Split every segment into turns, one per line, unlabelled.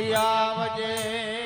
ફરી આવજે.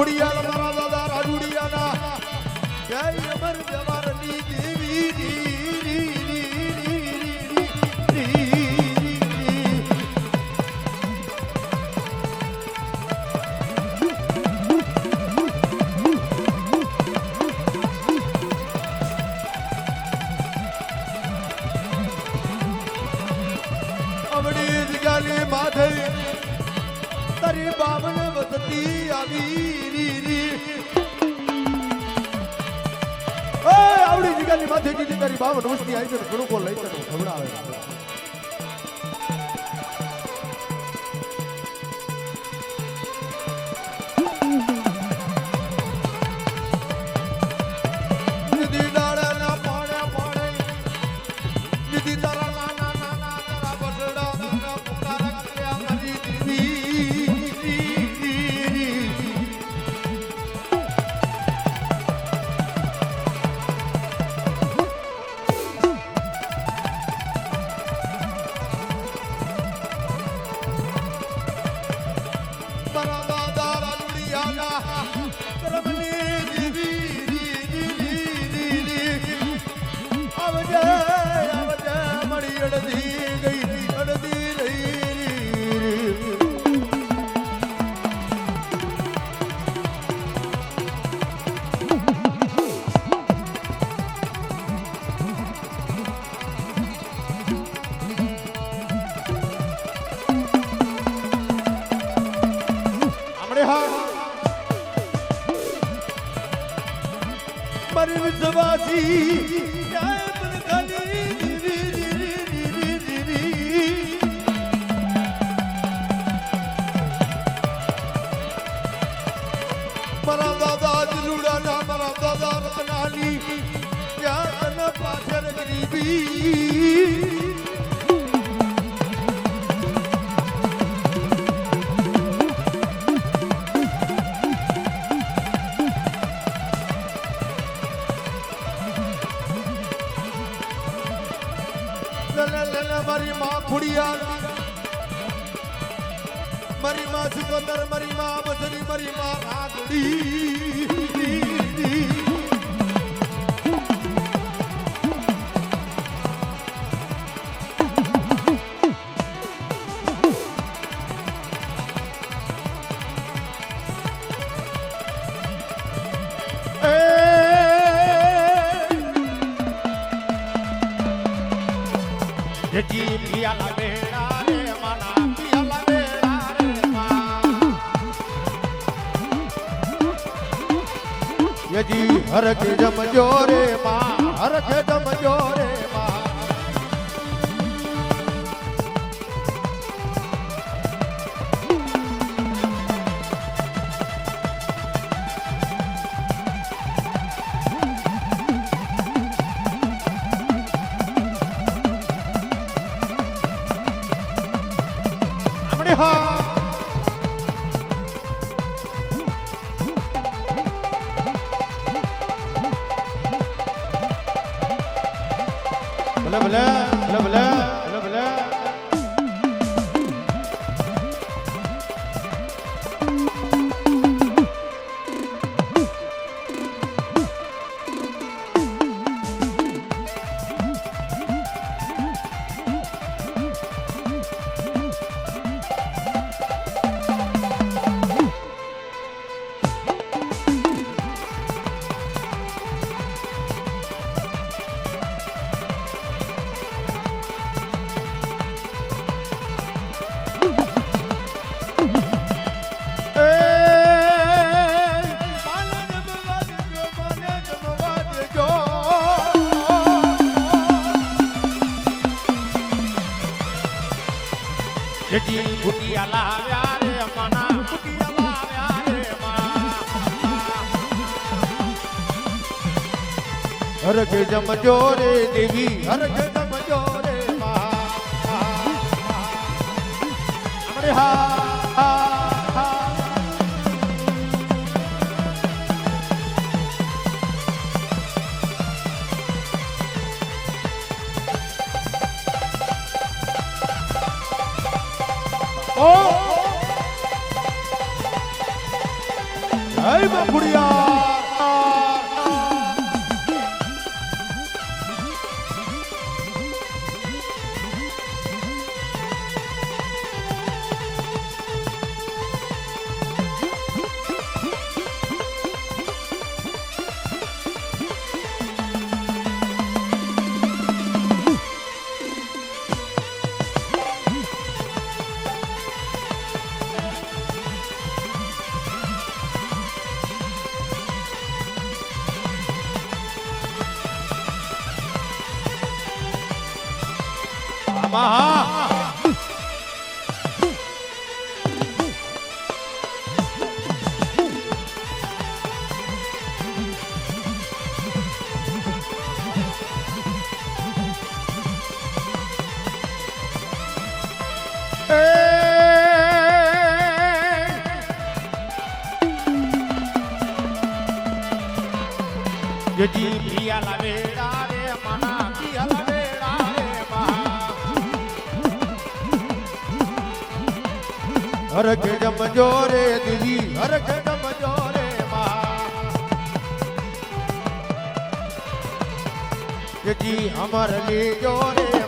குடியாலம் ਕਿਹਾ ਮਰ ਵਿਦਵਾਸੀ ਜਾਏ ਮਨ ਖਾਲੀ। ਮਰਾ ਦਾਦਾ ਜਲੂੜਾ ਨਾ ਮਰਾ ਦਾਦਾ ਰਤਨਾਲੀ। ਕਿਆ ਤਨ ਪਾਛਰ ਗਰੀਬੀ। બસરી મરી માં રાખડી ha
જેજી ભૂતિયા લાવ્યા રે મના ભૂતિયા લાવ્યા રે
હર જમજો રે દેવી હર જમજો રે મા
હા.
જય બાપુડિયા હર કે જમજો રે દીદી હર કે જમજો રે મા. જી અમર લેજો રે.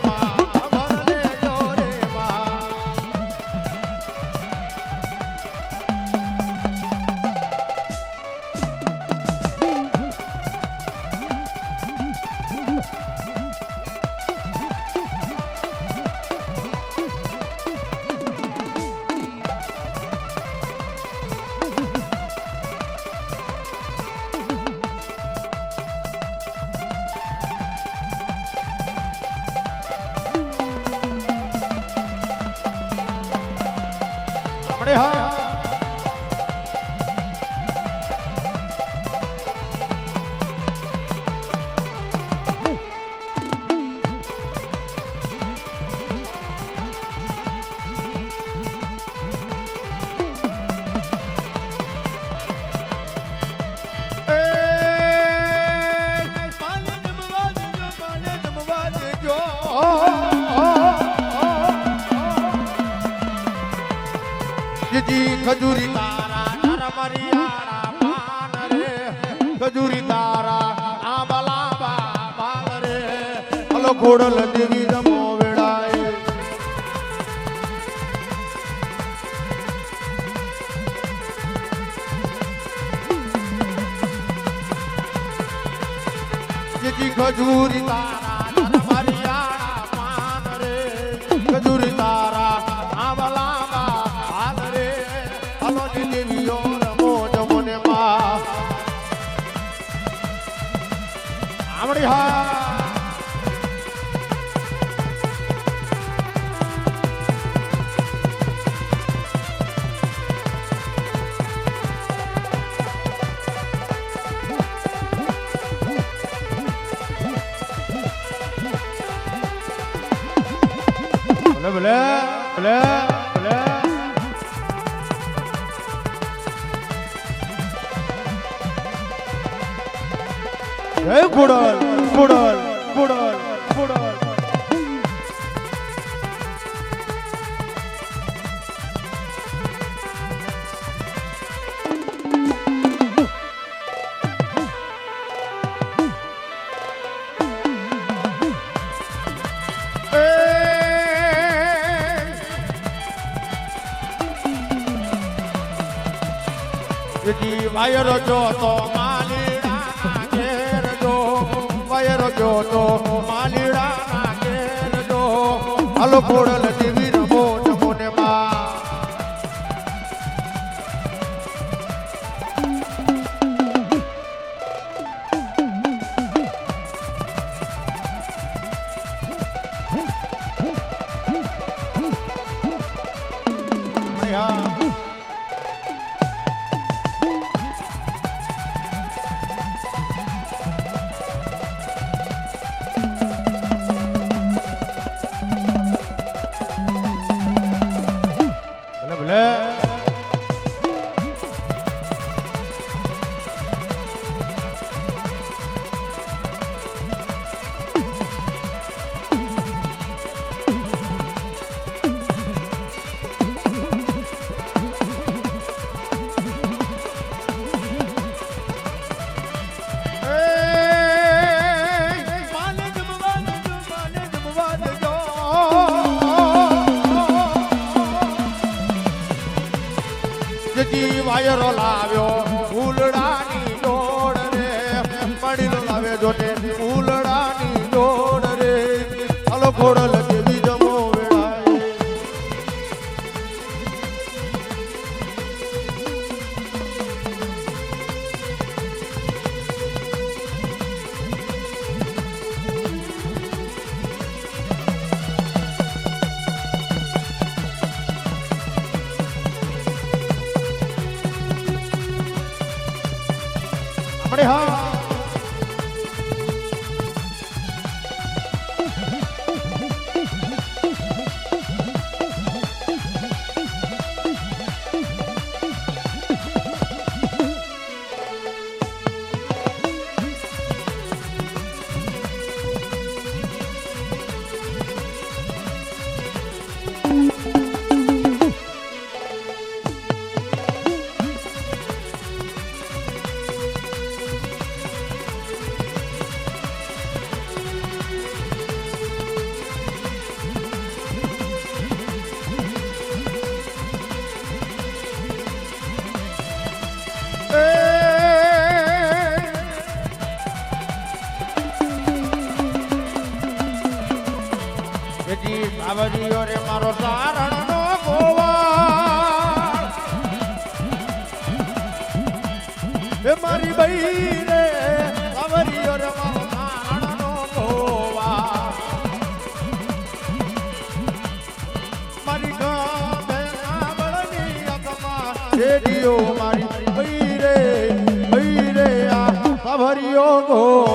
હા
ભલે ભલે ભલે જય ખોડલ ખોડલ ખોડલ ખોડલ યજી વાયરો જો તો તો માલીડા ઘેર જો. ખોડલ
घोड़ा लगे મારી બાબરીઓ રે મારો સારણ નો ગોવા એ મારી બઈ રે બાબરીઓ રે મારો સારણ નો ગોવા મારી ગામે બળની અગમા રેડિયો મારી બઈ રે બઈ રે આ બાબરીઓ ગોવા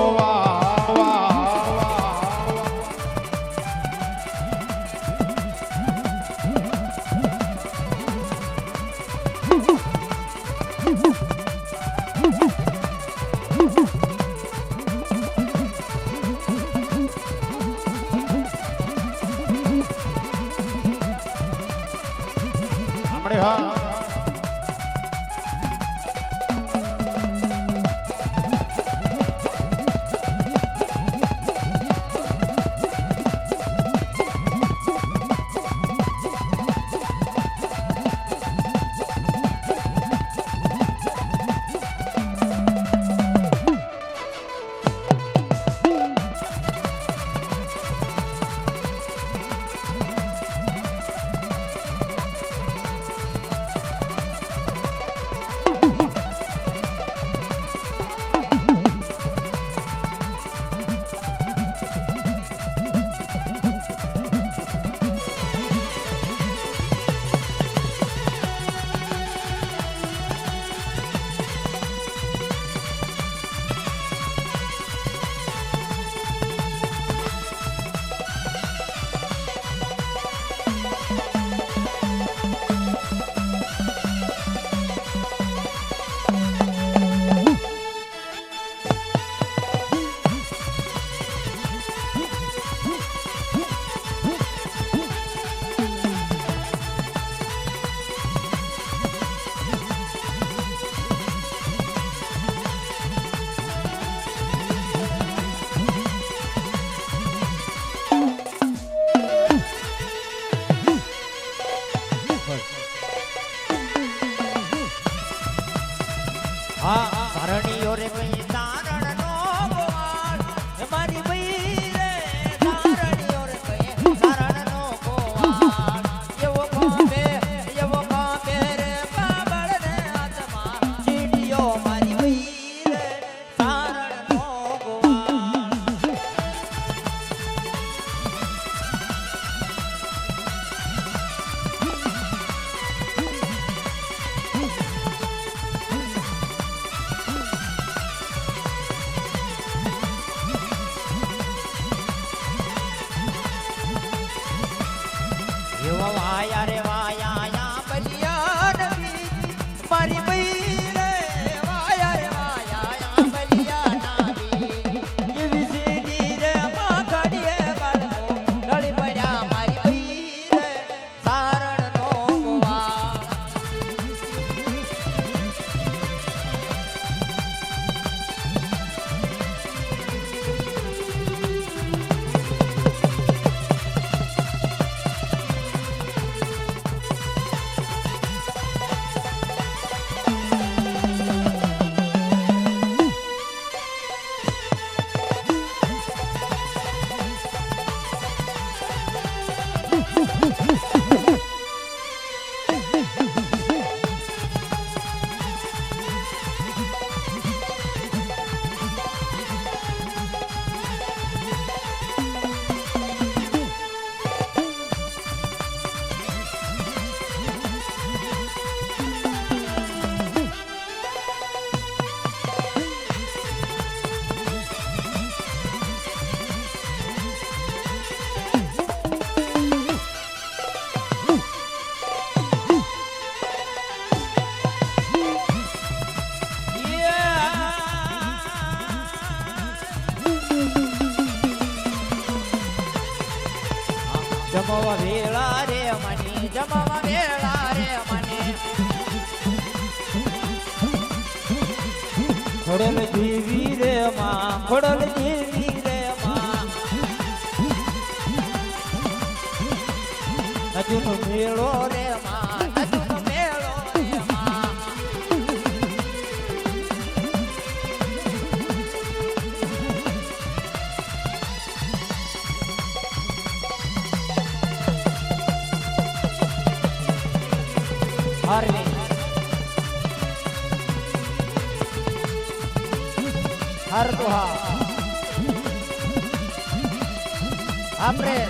જમવા વેળા રે મની, જમવા વેળા રે મની. ખોડલ જીવી રે માં, ખોડલ જીવી રે માં. હજુ મેળો રે આપણે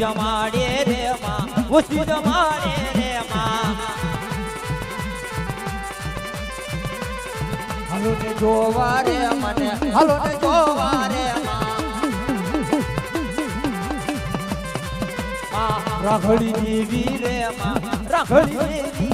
જમાડે રે માં જમાડે રે હાલો ને જોવા રે મને હલો ને જોવા રે રાખડી દેવી રે રાખડી દેવી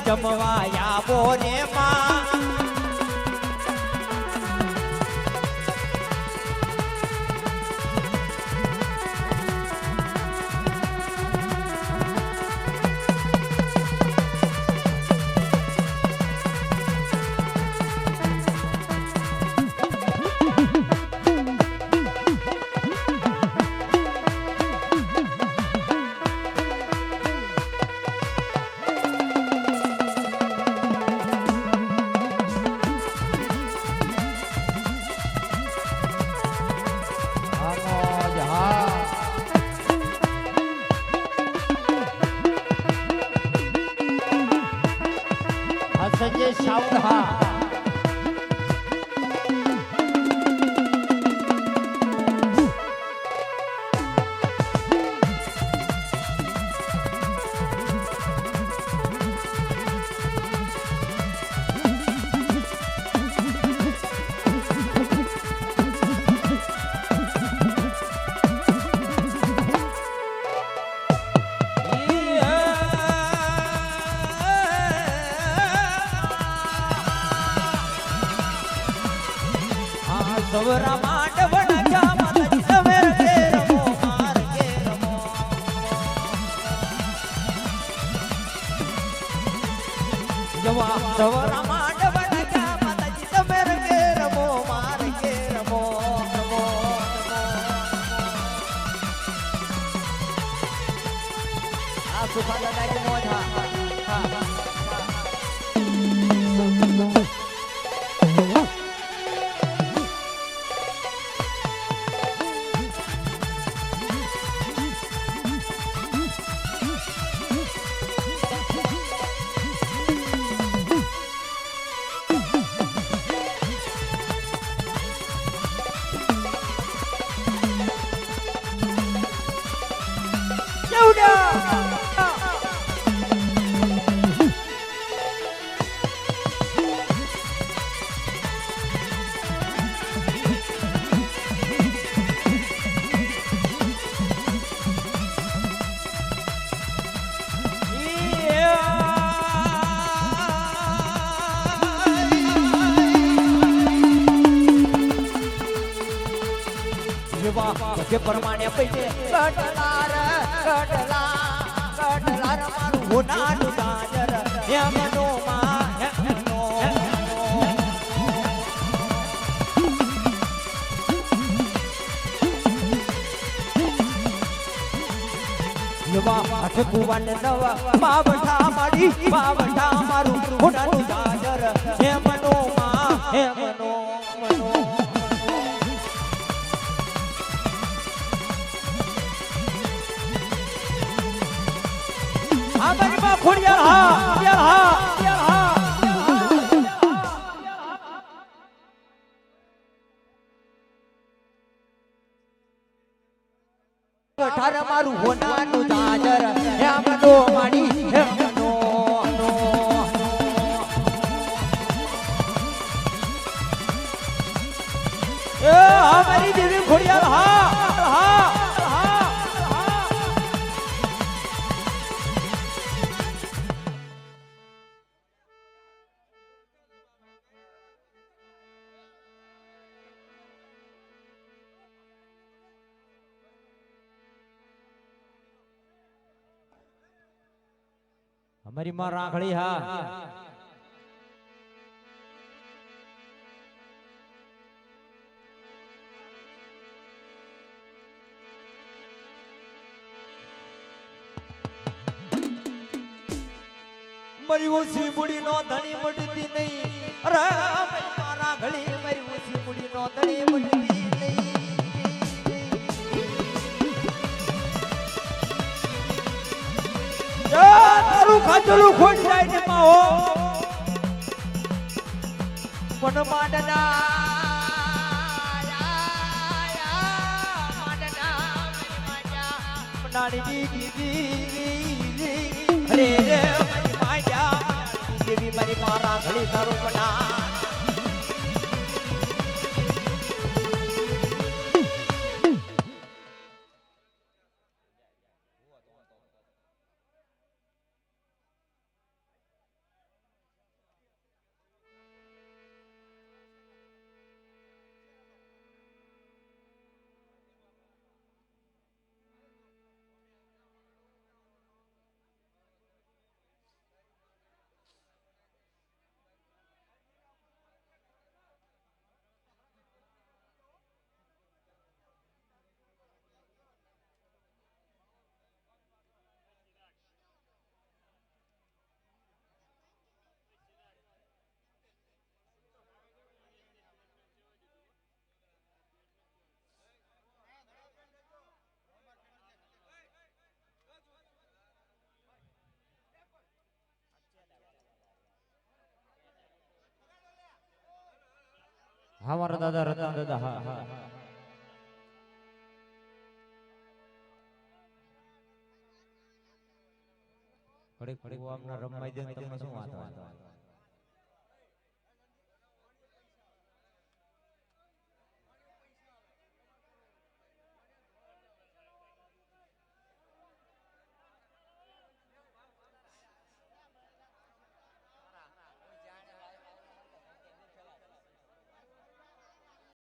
જમવાયા બોરે માં. હોનાનું ગાજર એમનો માં એમનો એમનો માં હા ખોડિયાર હા. અમારી માં રાખડી હા. મારી ઓછી મૂડી નો ધણી મળતી નહીં. રામ મારી રાખડી મારી ઓછી મૂડી નો ધણી મળતી તારું ખાચલું ખોટ જાય ને માહો પણ માંડના રે રે મારી માયા દેવી મારી મારા ઘડી તારું પડા હા મારા દાદા રતન દાદા હા હા ઘડીક આમના રમાઈ દે તમને શું વાત આવે?